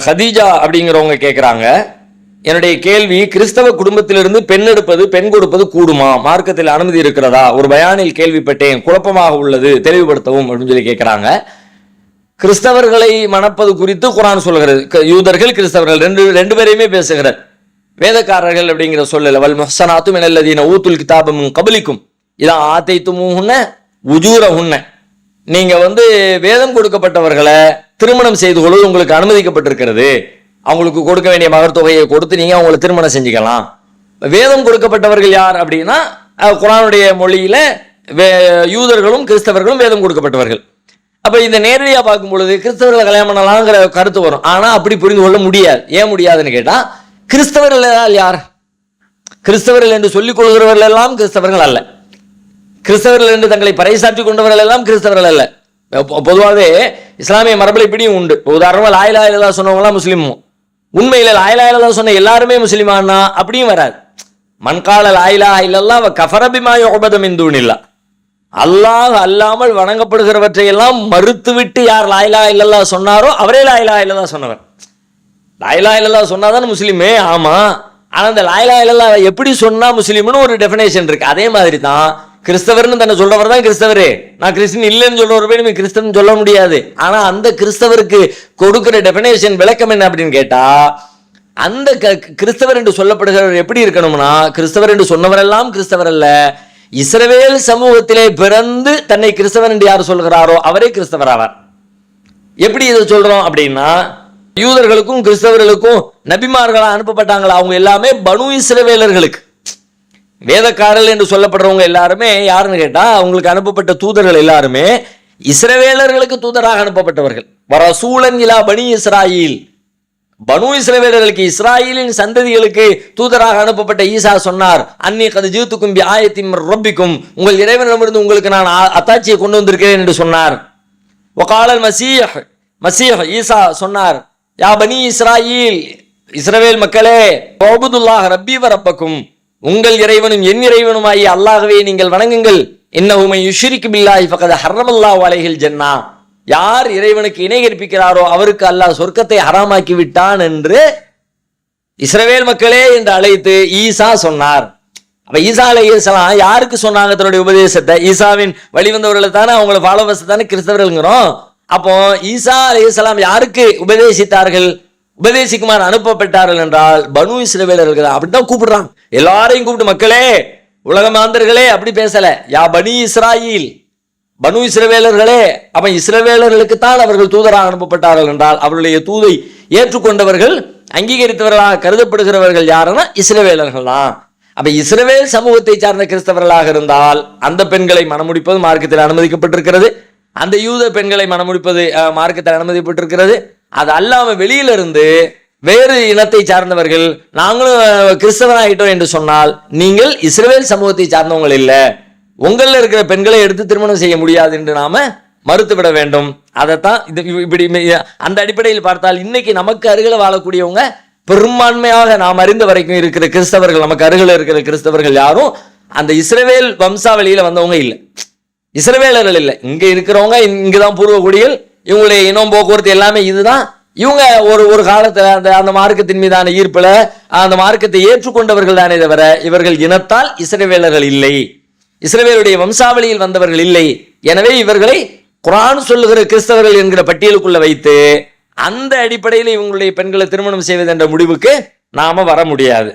Khadija அப்படிங்கிறவங்க கேட்குறாங்க என்னுடைய கேள்வி கிறிஸ்தவ குடும்பத்திலிருந்து பெண் எடுப்பது பெண் கொடுப்பது கூடுமா? மார்க்கத்தில் அனுமதி இருக்கிறதா? ஒரு பயானில் கேள்விப்பட்டேன் குழப்பமாக உள்ளது தெளிவுபடுத்தவும் அப்படின்னு சொல்லி கேட்குறாங்க கிறிஸ்தவர்களை மணப்பது குறித்து குரான் சொல்கிறது. க- யூதர்கள் கிறிஸ்தவர்கள் ரெண்டு ரெண்டு பேரையுமே பேசுகிறார். வேதக்காரர்கள் அப்படிங்கிற சொல்லல. வல் முஹ்சனாத்தும் எனல்லதீன ஊத்துல் கிதாபம் கபலிக்கும். இதான் ஆத்தைத்துமுன்ன உன்ன நீங்கள் வந்து வேதம் கொடுக்கப்பட்டவர்களை திருமணம் செய்து கொள்வது உங்களுக்கு அனுமதிக்கப்பட்டிருக்கிறது. அவங்களுக்கு கொடுக்க வேண்டிய மகத்தொகையை கொடுத்து நீங்க அவங்களை திருமணம் செஞ்சுக்கலாம். வேதம் கொடுக்கப்பட்டவர்கள் யார் அப்படின்னா குரானுடைய மொழியில் மொழியில வே- யூதர்களும் கிறிஸ்தவர்களும் வேதம் கொடுக்கப்பட்டவர்கள். அப்ப இந்த நேரடியா பார்க்கும் பொழுது கிறிஸ்தவர்களை கல்யாணம் பண்ணலாங்கிற கருத்து வரும். ஆனா அப்படி புரிந்து கொள்ள முடியாது. ஏன் முடியாதுன்னு கேட்டா கிறிஸ்தவர்கள் என்றால் யார்? கிறிஸ்தவர்கள் என்று சொல்லிக் கொள்கிறவர்கள் எல்லாம் கிறிஸ்தவர்கள் அல்ல. கிறிஸ்தவர்கள் என்று தங்களை பறைசாற்றி கொண்டவர்கள் எல்லாம் கிறிஸ்தவர்கள் அல்ல. பொதுவாகவே இஸ்லாமிய மரபில் இப்படியும் உண்டு. இப்போ உதாரணமாக லாயிலா இல்லா சொன்னவங்களாம் முஸ்லீமும் உண்மையில் லாயிலா இல்லதா சொன்ன எல்லாருமே முஸ்லீமானா அப்படியும் வராது. மண்கால லாயிலா இல்லல்லா அவ கஃபரபிமா யோபதம் இந்தூனில்லா அல்லாஹ் அல்லாமல் வணங்கப்படுகிறவற்றையெல்லாம் மறுத்துவிட்டு யார் லாயிலா இல்லல்லா சொன்னாரோ அவரே லாயிலா இல்லல்லா சொன்னவர். லாயிலா இல்லல்லா சொன்னாதான் முஸ்லீமே? ஆமாம் ஆனால் அந்த லாயிலா இல்லல்லா எப்படி சொன்னால் முஸ்லீம்னு ஒரு டெஃபினேஷன் இருக்குது அதே மாதிரி தான் கிறிஸ்தவர்னு தன்னை சொல்றவர் தான் கிறிஸ்தவரே. நான் கிறிஸ்டின் இல்லைன்னு சொல்றவர் போய் நீ கிறிஸ்தவன் சொல்ல முடியாது. ஆனா அந்த கிறிஸ்தவருக்கு கொடுக்கிற டெபினேஷன் விளக்கம் என்ன அப்படின்னு கேட்டா அந்த க- கிறிஸ்தவர் என்று சொல்லப்படுகிறவர் எப்படி இருக்கணும்னா கிறிஸ்தவர் என்று சொன்னவரெல்லாம் கிறிஸ்தவர் அல்ல. இஸ்ரவேல் சமூகத்திலே பிறந்து தன்னை கிறிஸ்தவன் என்று யார் சொல்கிறாரோ அவரே கிறிஸ்தவர் ஆவார். எப்படி இதை சொல்றோம் அப்படின்னா யூதர்களுக்கும் கிறிஸ்தவர்களுக்கும் நபிமார்களா அனுப்பப்பட்டாங்களா? அவங்க எல்லாமே பனு இஸ்ரவேலர்களுக்கு. வேதக்காரர்கள் என்று சொல்லப்படுறவங்க எல்லாருமே யாருன்னு கேட்டால் அவங்களுக்கு அனுப்பப்பட்ட தூதர்கள் எல்லாருமே இஸ்ரவேலர்களுக்கு தூதராக அனுப்பப்பட்டவர்கள். வரசூலன் இலா பனி இஸ்ராயில். பனு இஸ்ரவேலர்களுக்கு இஸ்ராயலின் சந்ததிகளுக்கு தூதராக அனுப்பப்பட்ட ஈசா சொன்னார் அன்னி கது ஜீத்துக்கும் ஆயத்தின் ரொப்பிக்கும். உங்கள் இறைவனிடமிருந்து உங்களுக்கு நான் அத்தாட்சியை கொண்டு வந்திருக்கிறேன் என்று சொன்னார். ஒகாலல் மசீஹ் மசீஹ் ஈசா சொன்னார் யா பனி இஸ்ராயில் இஸ்ரவேல் மக்களே ஓபுதுல்லாஹ் ரப்பி வரப்பக்கும் உங்கள் இறைவனும் என் இறைவனுமாகிய அல்லாகவே நீங்கள் வணங்குங்கள். இன்னவுமை யுஷிரிக்கு பில்லாஹி ஃபகத் ஹர்ரமல்லா வலைகள் ஜன்னா. யார் இறைவனுக்கு இணை கற்பிக்கிறாரோ அவருக்கு அல்லாஹ் சொர்க்கத்தை ஹராமாக்கி விட்டான் என்று இஸ்ரவேல் மக்களே என்று அழைத்து ஈசா சொன்னார். அப்ப ஈசா அலைஹிஸ்ஸலாம் யாருக்கு சொன்னாங்க தன்னுடைய உபதேசத்தை? ஈசாவின் வழிவந்தவர்களை தானே அவங்கள ஃபாலோவர்ஸ் தானே கிறிஸ்தவர்கள்ங்கிறோம். அப்போ ஈசா அலை யாருக்கு உபதேசித்தார்கள்? உபதேசிக்குமாறு அனுப்பப்பட்டார்கள் என்றால் பனு இஸ்ரவேலர்கள் தான் அப்படித்தான் கூப்பிடுறாங்க எல்லாரையும் கூப்பிட்டு மக்களே உலக மாந்தர்களே அப்படி பேசல. யா பனி இஸ்ராயில் பனு இஸ்ரவேலர்களே அப்ப இஸ்ரவேலர்களுக்கு தான் அவர்கள் தூதராக அனுப்பப்பட்டார்கள் என்றால் அவருடைய தூதை ஏற்றுக்கொண்டவர்கள் அங்கீகரித்தவர்களாக கருதப்படுகிறவர்கள் யாருன்னா இஸ்ரவேலர்கள் தான். அப்ப இஸ்ரவேல் சமூகத்தை சார்ந்த கிறிஸ்தவர்களாக இருந்தால் அந்த பெண்களை மனமுடிப்பது மார்க்கத்தில் அனுமதிக்கப்பட்டிருக்கிறது. அந்த யூத பெண்களை மணமுடிப்பது மார்க்கத்தில் அனுமதிக்கப்பட்டிருக்கிறது. அது அல்லாமல் வெளியில இருந்து வேறு இனத்தை சார்ந்தவர்கள் நாங்களும் கிறிஸ்தவனாகிட்டோம் என்று சொன்னால் நீங்கள் இஸ்ரவேல் சமூகத்தை சார்ந்தவங்கள் இல்லை. உங்களில் இருக்கிற பெண்களை எடுத்து திருமணம் செய்ய முடியாது என்று நாம மறுத்துவிட வேண்டும். அதைத்தான் இது இப்படி அந்த அடிப்படையில் பார்த்தால் இன்னைக்கு நமக்கு அருகில் வாழக்கூடியவங்க பெரும்பான்மையாக நாம் அறிந்த வரைக்கும் இருக்கிற கிறிஸ்தவர்கள் நமக்கு அருகில் இருக்கிற கிறிஸ்தவர்கள் யாரும் அந்த இஸ்ரவேல் வம்சாவளியில் வந்தவங்க இல்லை. இஸ்ரவேலர்கள் இல்லை. இங்கே இருக்கிறவங்க இங்கதான் பூர்வ குடிகள் இவங்களுடைய இனம் போக்குவரத்து எல்லாமே இதுதான். இவங்க ஒரு ஒரு காலத்தில் அந்த அந்த மார்க்கத்தின் மீதான ஈர்ப்பில் அந்த மார்க்கத்தை ஏற்றுக்கொண்டவர்கள் தானே தவிர இவர்கள் இனத்தால் இஸ்ரவேலர்கள் இல்லை. இஸ்ரவேலுடைய வம்சாவளியில் வந்தவர்கள் இல்லை. எனவே இவர்களை குரான் சொல்லுகிற கிறிஸ்தவர்கள் என்கிற பட்டியலுக்குள்ள வைத்து அந்த அடிப்படையில் இவங்களுடைய பெண்களை திருமணம் செய்வது என்ற முடிவுக்கு நாம வர முடியாது.